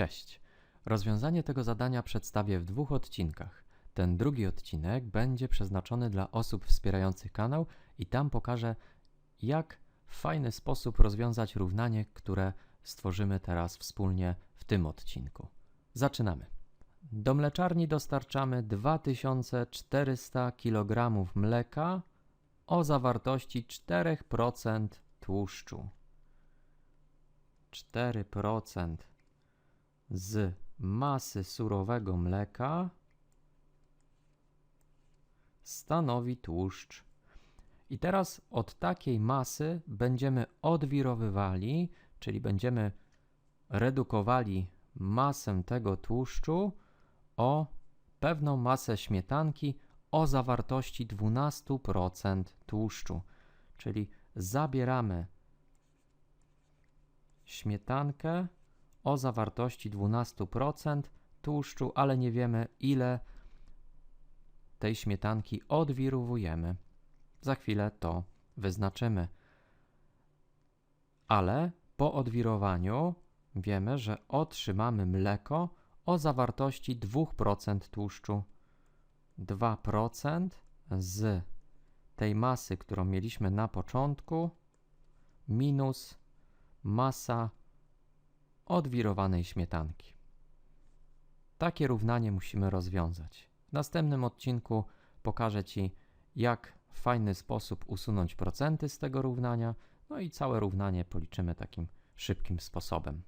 Cześć. Rozwiązanie tego zadania przedstawię w dwóch odcinkach. Ten drugi odcinek będzie przeznaczony dla osób wspierających kanał i tam pokażę, jak w fajny sposób rozwiązać równanie, które stworzymy teraz wspólnie w tym odcinku. Zaczynamy. Do mleczarni dostarczamy 2400 kg mleka o zawartości 4% tłuszczu. 4% z masy surowego mleka stanowi tłuszcz. I teraz od takiej masy będziemy odwirowywali, czyli będziemy redukowali masę tego tłuszczu o pewną masę śmietanki o zawartości 12% tłuszczu. Czyli zabieramy śmietankę o zawartości 12% tłuszczu, ale nie wiemy ile tej śmietanki odwirowujemy. Za chwilę to wyznaczymy. Ale po odwirowaniu wiemy, że otrzymamy mleko o zawartości 2% tłuszczu. 2% z tej masy, którą mieliśmy na początku, minus masa odwirowanej śmietanki. Takie równanie musimy rozwiązać. W następnym odcinku pokażę Ci, jak w fajny sposób usunąć procenty z tego równania, no i całe równanie policzymy takim szybkim sposobem.